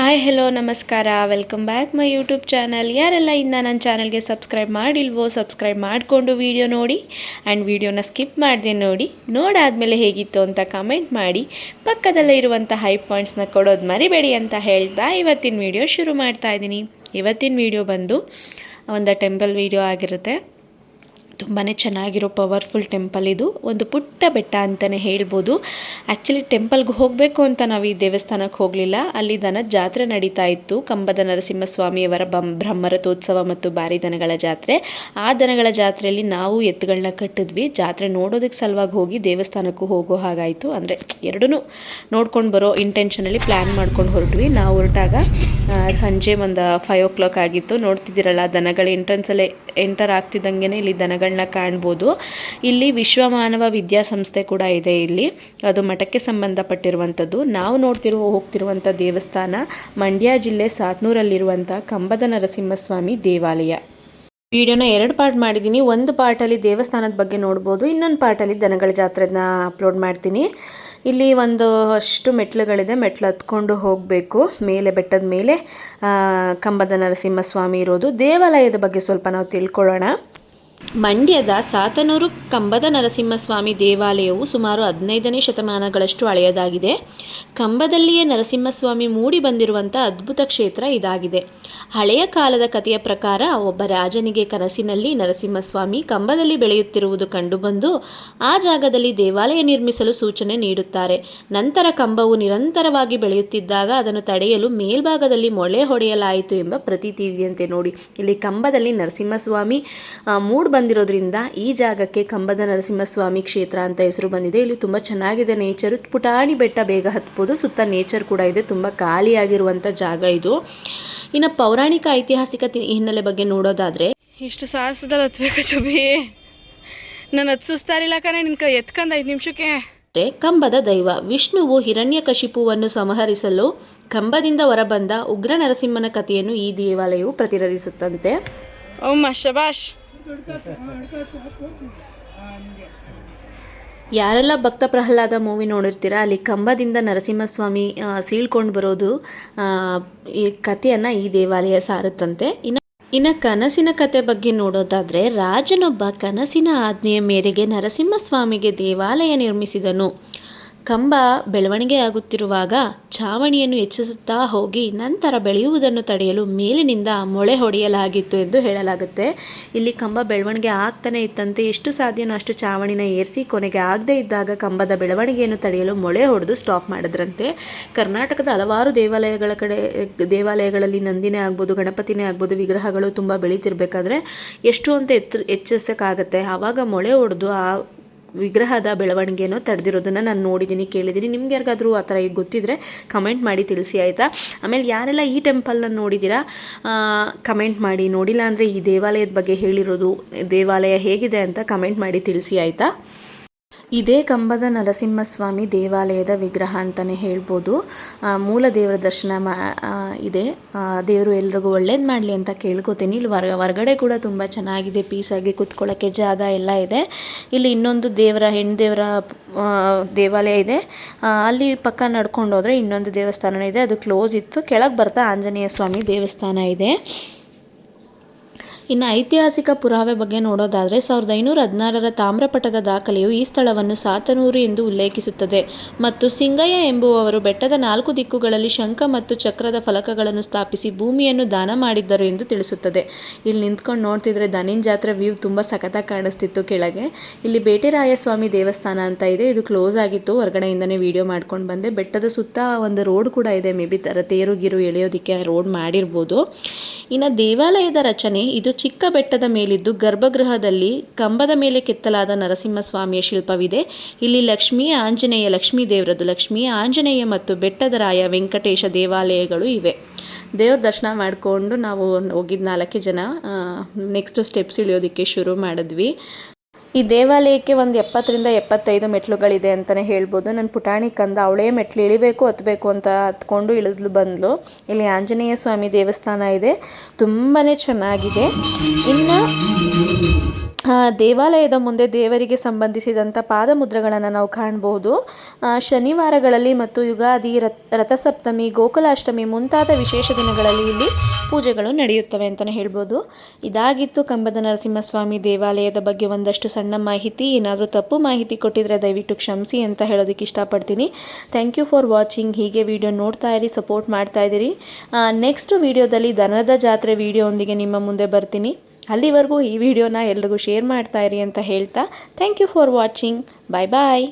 Hi, hello, ನಮಸ್ಕಾರ. Welcome back my YouTube channel ಯಾರೆಲ್ಲ ಇನ್ನು ನನ್ನ ಚಾನಲ್ಗೆ ಸಬ್ಸ್ಕ್ರೈಬ್ ಮಾಡಿಲ್ವೋ ಸಬ್ಸ್ಕ್ರೈಬ್ ಮಾಡಿಕೊಂಡು ವಿಡಿಯೋ ನೋಡಿ ಆ್ಯಂಡ್ ವಿಡಿಯೋನ ಸ್ಕಿಪ್ ಮಾಡಿದೆ ನೋಡಿ, ನೋಡಾದಮೇಲೆ ಹೇಗಿತ್ತು ಅಂತ ಕಮೆಂಟ್ ಮಾಡಿ, ಪಕ್ಕದಲ್ಲೇ ಇರುವಂಥ ಹೈ ಪಾಯಿಂಟ್ಸ್ನ ಕೊಡೋದು ಮರಿಬೇಡಿ ಅಂತ ಹೇಳ್ತಾ ಇವತ್ತಿನ ವಿಡಿಯೋ ಶುರು ಮಾಡ್ತಾ ಇದ್ದೀನಿ. ಇವತ್ತಿನ ವಿಡಿಯೋ ಬಂದು ಒಂದು ಟೆಂಪಲ್ ವಿಡಿಯೋ ಆಗಿರುತ್ತೆ. ತುಂಬಾ ಚೆನ್ನಾಗಿರೋ ಪವರ್ಫುಲ್ ಟೆಂಪಲ್ ಇದು. ಒಂದು ಪುಟ್ಟ ಬೆಟ್ಟ ಅಂತಲೇ ಹೇಳ್ಬೋದು. ಆ್ಯಕ್ಚುಲಿ ಟೆಂಪಲ್ಗೆ ಹೋಗಬೇಕು ಅಂತ ನಾವು ಈ ದೇವಸ್ಥಾನಕ್ಕೆ ಹೋಗಲಿಲ್ಲ. ಅಲ್ಲಿ ದನದ ಜಾತ್ರೆ ನಡೀತಾ ಇತ್ತು. ಕಂಬದ ನರಸಿಂಹಸ್ವಾಮಿಯವರ ಬಂ ಬ್ರಹ್ಮರಥೋತ್ಸವ ಮತ್ತು ಬಾರಿ ದನಗಳ ಜಾತ್ರೆ. ಆ ದನಗಳ ಜಾತ್ರೆಯಲ್ಲಿ ನಾವು ಎತ್ತುಗಳನ್ನ ಕಟ್ಟಿದ್ವಿ. ಜಾತ್ರೆ ನೋಡೋದಕ್ಕೆ ಸಲುವಾಗಿ ಹೋಗಿ ದೇವಸ್ಥಾನಕ್ಕೂ ಹೋಗೋ ಹಾಗಾಯಿತು. ಅಂದರೆ ಎರಡೂ ನೋಡ್ಕೊಂಡು ಬರೋ ಇಂಟೆನ್ಷನಲ್ಲಿ ಪ್ಲ್ಯಾನ್ ಮಾಡ್ಕೊಂಡು ಹೊರಟ್ವಿ. ನಾವು ಹೊರಟಾಗ ಸಂಜೆ ಒಂದು ಫೈವ್ ಓ ಕ್ಲಾಕ್ ಆಗಿತ್ತು. ನೋಡ್ತಿದ್ದೀರಲ್ಲ, ದನಗಳ ಎಂಟ್ರೆನ್ಸಲ್ಲೇ ಎಂಟರ್ ಆಗ್ತಿದ್ದಂಗೆ ಇಲ್ಲಿ ದನಗಳನ್ನ ಕಾಣ್ಬೋದು. ಇಲ್ಲಿ ವಿಶ್ವಮಾನವ ವಿದ್ಯಾಸಂಸ್ಥೆ ಕೂಡ ಇದೆ ಇಲ್ಲಿ. ಅದು ಮಠಕ್ಕೆ ಸಂಬಂಧಪಟ್ಟಿರುವಂಥದ್ದು. ನಾವು ನೋಡ್ತಿರುವ ಹೋಗ್ತಿರುವಂಥ ದೇವಸ್ಥಾನ ಮಂಡ್ಯ ಜಿಲ್ಲೆ ಸಾತ್ನೂರಲ್ಲಿರುವಂಥ ಕಂಬದ ನರಸಿಂಹಸ್ವಾಮಿ ದೇವಾಲಯ. ವಿಡಿಯೋನ ಎರಡು ಪಾರ್ಟ್ ಮಾಡಿದ್ದೀನಿ. ಒಂದು ಪಾರ್ಟಲ್ಲಿ ದೇವಸ್ಥಾನದ ಬಗ್ಗೆ ನೋಡ್ಬೋದು. ಇನ್ನೊಂದು ಪಾರ್ಟಲ್ಲಿ ದನಗಳ ಜಾತ್ರೆನ ಅಪ್ಲೋಡ್ ಮಾಡ್ತೀನಿ. ಇಲ್ಲಿ ಒಂದು ಅಷ್ಟು ಮೆಟ್ಲುಗಳಿದೆ. ಮೆಟ್ಲು ಹತ್ಕೊಂಡು ಹೋಗಬೇಕು. ಮೇಲೆ ಬೆಟ್ಟದ ಮೇಲೆ ಕಂಬದ ನರಸಿಂಹಸ್ವಾಮಿ ಇರೋದು. ದೇವಾಲಯದ ಬಗ್ಗೆ ಸ್ವಲ್ಪ ನಾವು ತಿಳ್ಕೊಳ್ಳೋಣ. ಮಂಡ್ಯದ ಸಾತನೂರು ಕಂಬದ ನರಸಿಂಹಸ್ವಾಮಿ ದೇವಾಲಯವು ಸುಮಾರು ಹದಿನೈದನೇ ಶತಮಾನಗಳಷ್ಟು ಹಳೆಯದಾಗಿದೆ. ಕಂಬದಲ್ಲಿಯೇ ನರಸಿಂಹಸ್ವಾಮಿ ಮೂಡಿ ಬಂದಿರುವಂಥ ಅದ್ಭುತ ಕ್ಷೇತ್ರ ಇದಾಗಿದೆ. ಹಳೆಯ ಕಾಲದ ಕಥೆಯ ಪ್ರಕಾರ ಒಬ್ಬ ರಾಜನಿಗೆ ಕನಸಿನಲ್ಲಿ ನರಸಿಂಹಸ್ವಾಮಿ ಕಂಬದಲ್ಲಿ ಬೆಳೆಯುತ್ತಿರುವುದು ಕಂಡುಬಂದು ಆ ಜಾಗದಲ್ಲಿ ದೇವಾಲಯ ನಿರ್ಮಿಸಲು ಸೂಚನೆ ನೀಡುತ್ತಾರೆ. ನಂತರ ಕಂಬವು ನಿರಂತರವಾಗಿ ಬೆಳೆಯುತ್ತಿದ್ದಾಗ ಅದನ್ನು ತಡೆಯಲು ಮೇಲ್ಭಾಗದಲ್ಲಿ ಮೊಳೆ ಹೊಡೆಯಲಾಯಿತು ಎಂಬ ಪ್ರತೀತಿ ಇದೆಯಂತೆ ನೋಡಿ. ಇಲ್ಲಿ ಕಂಬದಲ್ಲಿ ನರಸಿಂಹಸ್ವಾಮಿ ಮೂಡ್ ಬಂದಿರೋದ್ರಿಂದ ಈ ಜಾಗಕ್ಕೆ ಕಂಬದ ನರಸಿಂಹಸ್ವಾಮಿ ಕ್ಷೇತ್ರ ಅಂತ ಹೆಸರು ಬಂದಿದೆ. ಇಲ್ಲಿ ತುಂಬ ಚೆನ್ನಾಗಿದೆ ನೇಚರು. ಪುಟಾಣಿ ಬೆಟ್ಟ ಬೇಗ ಹತ್ಬೋದು. ಸುತ್ತ ನೇಚರ್ ಕೂಡ ಇದೆ. ತುಂಬ ಖಾಲಿಯಾಗಿರುವಂಥ ಜಾಗ ಇದು. ಇನ್ನು ಪೌರಾಣಿಕ ಐತಿಹಾಸಿಕ ಹಿನ್ನೆಲೆ ಬಗ್ಗೆ ನೋಡೋದಾದರೆ ಇಷ್ಟು ಸಾಹಸದಲ್ಲಿ ಹತ್ಬೇಕು ಚುಬಿ ನಾನು ಹತ್ತು ಸುಸ್ತಾರಿಲ್ಲ ಕಣೆ. ನಿನ್ ಕೈ ಎತ್ಕೊಂಡ್ ಐದು ನಿಮಿಷಕ್ಕೆ. ಕಂಬದ ದೈವ ವಿಷ್ಣುವು ಹಿರಣ್ಯಕಶಿಪುವನ್ನು ಸಂಹರಿಸಲು ಕಂಬದಿಂದ ಹೊರಬಂದ ಉಗ್ರ ನರಸಿಂಹನ ಕಥೆಯನ್ನು ಈ ದೇವಾಲಯವು ಪ್ರತಿನಿಧಿಸುತ್ತಂತೆ ಓಮ್ ಶಬಾಷ್ ಯಾರೆಲ್ಲ ಭಕ್ತ ಪ್ರಹ್ಲಾದ ಮೂವಿ ನೋಡಿರ್ತೀರ, ಅಲ್ಲಿ ಕಂಬದಿಂದ ನರಸಿಂಹಸ್ವಾಮಿ ಸೀಳ್ಕೊಂಡು ಬರೋದು ಈ ಕಥೆಯನ್ನ ಈ ದೇವಾಲಯ ಸಾರುತ್ತಂತೆ. ಇನ್ನು ಇನ್ನು ಕನಸಿನ ಕತೆ ಬಗ್ಗೆ ನೋಡೋದಾದ್ರೆ, ರಾಜನೊಬ್ಬ ಕನಸಿನ ಆಜ್ಞೆಯ ಮೇರೆಗೆ ನರಸಿಂಹಸ್ವಾಮಿಗೆ ದೇವಾಲಯ ನಿರ್ಮಿಸಿದನು. ಕಂಬ ಬೆಳವಣಿಗೆ ಆಗುತ್ತಿರುವಾಗ ಛಾವಣಿಯನ್ನು ಹೆಚ್ಚಿಸುತ್ತಾ ಹೋಗಿ ನಂತರ ಬೆಳೆಯುವುದನ್ನು ತಡೆಯಲು ಮೇಲಿನಿಂದ ಮೊಳೆ ಹೊಡೆಯಲಾಗಿತ್ತು ಎಂದು ಹೇಳಲಾಗುತ್ತೆ. ಇಲ್ಲಿ ಕಂಬ ಬೆಳವಣಿಗೆ ಆಗ್ತಾನೆ ಇತ್ತಂತೆ. ಎಷ್ಟು ಸಾಧ್ಯನೋ ಅಷ್ಟು ಚಾವಣಿನ ಏರಿಸಿ ಕೊನೆಗೆ ಆಗದೇ ಇದ್ದಾಗ ಕಂಬದ ಬೆಳವಣಿಗೆಯನ್ನು ತಡೆಯಲು ಮೊಳೆ ಹೊಡೆದು ಸ್ಟಾಪ್ ಮಾಡಿದ್ರಂತೆ. ಕರ್ನಾಟಕದ ಹಲವಾರು ದೇವಾಲಯಗಳ ಕಡೆ, ದೇವಾಲಯಗಳಲ್ಲಿ ನಂದಿನೇ ಆಗ್ಬೋದು, ಗಣಪತಿನೇ ಆಗ್ಬೋದು ವಿಗ್ರಹಗಳು ತುಂಬ ಬೆಳೀತಿರ್ಬೇಕಾದ್ರೆ ಎಷ್ಟು ಅಂತ ಎತ್ತ ಹೆಚ್ಚಿಸೋಕ್ಕಾಗತ್ತೆ ಆವಾಗ ಮೊಳೆ ಹೊಡೆದು ಆ ವಿಗ್ರಹದ ಬೆಳವಣಿಗೆಯನ್ನು ತಡೆದಿರೋದನ್ನು ನಾನು ನೋಡಿದ್ದೀನಿ ಕೇಳಿದ್ದೀನಿ ನಿಮ್ಗೆ ಯಾರಿಗಾದ್ರೂ ಆ ಥರ ಈಗ ಗೊತ್ತಿದ್ರೆ ಕಮೆಂಟ್ ಮಾಡಿ ತಿಳಿಸಿ, ಆಯಿತಾ? ಆಮೇಲೆ ಯಾರೆಲ್ಲ ಈ ಟೆಂಪಲ್ನ ನೋಡಿದ್ದೀರಾ ಕಮೆಂಟ್ ಮಾಡಿ. ನೋಡಿಲ್ಲ ಅಂದರೆ ಈ ದೇವಾಲಯದ ಬಗ್ಗೆ ಹೇಳಿರೋದು, ದೇವಾಲಯ ಹೇಗಿದೆ ಅಂತ ಕಮೆಂಟ್ ಮಾಡಿ ತಿಳಿಸಿ, ಆಯಿತಾ? ಇದೇ ಕಂಬದ ನರಸಿಂಹಸ್ವಾಮಿ ದೇವಾಲಯದ ವಿಗ್ರಹ ಅಂತಲೇ ಹೇಳ್ಬೋದು. ಮೂಲ ದೇವರ ದರ್ಶನ ಮಾ ಇದೆ. ದೇವರು ಎಲ್ರಿಗೂ ಒಳ್ಳೇದು ಮಾಡಲಿ ಅಂತ ಕೇಳ್ಕೊತೀನಿ. ಇಲ್ಲಿ ಹೊರ ಹೊರಗಡೆ ಕೂಡ ತುಂಬ ಚೆನ್ನಾಗಿದೆ ಪೀಸಾಗಿ ಕುತ್ಕೊಳ್ಳೋಕ್ಕೆ ಜಾಗ ಎಲ್ಲ ಇದೆ. ಇಲ್ಲಿ ಇನ್ನೊಂದು ದೇವರ, ಹೆಣ್ಣು ದೇವರ ದೇವಾಲಯ ಇದೆ. ಅಲ್ಲಿ ಪಕ್ಕ ನಡ್ಕೊಂಡು ಹೋದರೆ ಇನ್ನೊಂದು ದೇವಸ್ಥಾನ ಇದೆ. ಅದು ಕ್ಲೋಸ್ ಇತ್ತು. ಕೆಳಗೆ ಬರ್ತಾ ಆಂಜನೇಯ ಸ್ವಾಮಿ ದೇವಸ್ಥಾನ ಇದೆ. ಇನ್ನು ಐತಿಹಾಸಿಕ ಪುರಾವೆ ಬಗ್ಗೆ ನೋಡೋದಾದರೆ ಸಾವಿರದ ಐನೂರ ಹದಿನಾರರ ತಾಮ್ರಪಟದ ದಾಖಲೆಯು ಈ ಸ್ಥಳವನ್ನು ಸಾತನೂರು ಎಂದು ಉಲ್ಲೇಖಿಸುತ್ತದೆ. ಮತ್ತು ಸಿಂಗಯ್ಯ ಎಂಬುವವರು ಬೆಟ್ಟದ ನಾಲ್ಕು ದಿಕ್ಕುಗಳಲ್ಲಿ ಶಂಖ ಮತ್ತು ಚಕ್ರದ ಫಲಕಗಳನ್ನು ಸ್ಥಾಪಿಸಿ ಭೂಮಿಯನ್ನು ದಾನ ಮಾಡಿದ್ದರು ಎಂದು ತಿಳಿಸುತ್ತದೆ. ಇಲ್ಲಿ ನಿಂತ್ಕೊಂಡು ನೋಡ್ತಿದ್ರೆ ದನಿನ್ ಜಾತ್ರೆ ವ್ಯೂ ತುಂಬ ಸಖತ್ತಾಗಿ ಕಾಣಿಸ್ತಿತ್ತು ಕೆಳಗೆ. ಇಲ್ಲಿ ಬೇಟೆರಾಯಸ್ವಾಮಿ ದೇವಸ್ಥಾನ ಅಂತ ಇದೆ. ಇದು ಕ್ಲೋಸ್ ಆಗಿತ್ತು. ಹೊರಗಡೆಯಿಂದನೇ ವಿಡಿಯೋ ಮಾಡ್ಕೊಂಡು ಬಂದೆ. ಬೆಟ್ಟದ ಸುತ್ತ ಒಂದು ರೋಡ್ ಕೂಡ ಇದೆ. ಮೇ ಬಿ ಥರ ತೇರು ಗಿರು ಎಳೆಯೋದಕ್ಕೆ ರೋಡ್ ಮಾಡಿರ್ಬೋದು. ಇನ್ನು ದೇವಾಲಯದ ರಚನೆ, ಇದು ಚಿಕ್ಕ ಬೆಟ್ಟದ ಮೇಲಿದ್ದು ಗರ್ಭಗೃಹದಲ್ಲಿ ಕಂಬದ ಮೇಲೆ ಕೆತ್ತಲಾದ ನರಸಿಂಹಸ್ವಾಮಿಯ ಶಿಲ್ಪವಿದೆ. ಇಲ್ಲಿ ಲಕ್ಷ್ಮೀ, ಆಂಜನೇಯ ಲಕ್ಷ್ಮೀ ದೇವರದು ಲಕ್ಷ್ಮೀ, ಆಂಜನೇಯ ಮತ್ತು ಬೆಟ್ಟದ ರಾಯ ವೆಂಕಟೇಶ ದೇವಾಲಯಗಳು ಇವೆ. ದೇವ್ರ ದರ್ಶನ ಮಾಡಿಕೊಂಡು ನಾವು ಹೋಗಿದ್ದು ನಾಲ್ಕೇ ಜನ ನೆಕ್ಸ್ಟ್ ಸ್ಟೆಪ್ಸ್ ಇಳಿಯೋದಕ್ಕೆ ಶುರು ಮಾಡಿದ್ವಿ. ಈ ದೇವಾಲಯಕ್ಕೆ ಒಂದು ಎಪ್ಪತ್ತರಿಂದ ಎಪ್ಪತ್ತೈದು ಮೆಟ್ಲುಗಳಿದೆ ಅಂತಲೇ ಹೇಳ್ಬೋದು. ನನ್ನ ಪುಟಾಣಿ ಕಂದ ಅವಳೇ ಮೆಟ್ಲು ಇಳಿಬೇಕು ಹತ್ತಬೇಕು ಅಂತ ಹತ್ಕೊಂಡು ಇಳಿದ್ಲು ಬಂದಳು ಇಲ್ಲಿ ಆಂಜನೇಯ ಸ್ವಾಮಿ ದೇವಸ್ಥಾನ ಇದೆ. ತುಂಬಾ ಚೆನ್ನಾಗಿದೆ. ಇನ್ನು ದೇವಾಲಯದ ಮುಂದೆ ದೇವರಿಗೆ ಸಂಬಂಧಿಸಿದಂಥ ಪಾದಮುದ್ರೆಗಳನ್ನು ನಾವು ಕಾಣಬಹುದು ಶನಿವಾರಗಳಲ್ಲಿ ಮತ್ತು ಯುಗಾದಿ ರಥ ರಥಸಪ್ತಮಿ, ಗೋಕುಲಾಷ್ಟಮಿ ಮುಂತಾದ ವಿಶೇಷ ದಿನಗಳಲ್ಲಿ ಇಲ್ಲಿ ಪೂಜೆಗಳು ನಡೆಯುತ್ತವೆ ಅಂತಲೇ ಹೇಳ್ಬೋದು. ಇದಾಗಿತ್ತು ಕಂಬದ ನರಸಿಂಹಸ್ವಾಮಿ ದೇವಾಲಯದ ಬಗ್ಗೆ ಒಂದಷ್ಟು ಸಣ್ಣ ಮಾಹಿತಿ. ಏನಾದರೂ ತಪ್ಪು ಮಾಹಿತಿ ಕೊಟ್ಟಿದ್ರೆ ದಯವಿಟ್ಟು ಕ್ಷಮಿಸಿ ಅಂತ ಹೇಳೋದಕ್ಕೆ ಇಷ್ಟಪಡ್ತೀನಿ. ಥ್ಯಾಂಕ್ ಯು ಫಾರ್ ವಾಚಿಂಗ್ ಹೀಗೆ ವಿಡಿಯೋ ನೋಡ್ತಾ ಇರಿ ಸಪೋರ್ಟ್ ಮಾಡ್ತಾ ಇದ್ದೀರಿ. ನೆಕ್ಸ್ಟ್ ವಿಡಿಯೋದಲ್ಲಿ ದನದ ಜಾತ್ರೆ ವಿಡಿಯೋದೊಂದಿಗೆ ನಿಮ್ಮ ಮುಂದೆ ಬರ್ತೀನಿ. ಅಲ್ಲಿವರೆಗೂ ಈ ವಿಡಿಯೋನ ಎಲ್ರಿಗೂ ಶೇರ್ ಮಾಡ್ತಾ ಇರಿ ಅಂತ ಹೇಳ್ತಾ thank you for watching bye bye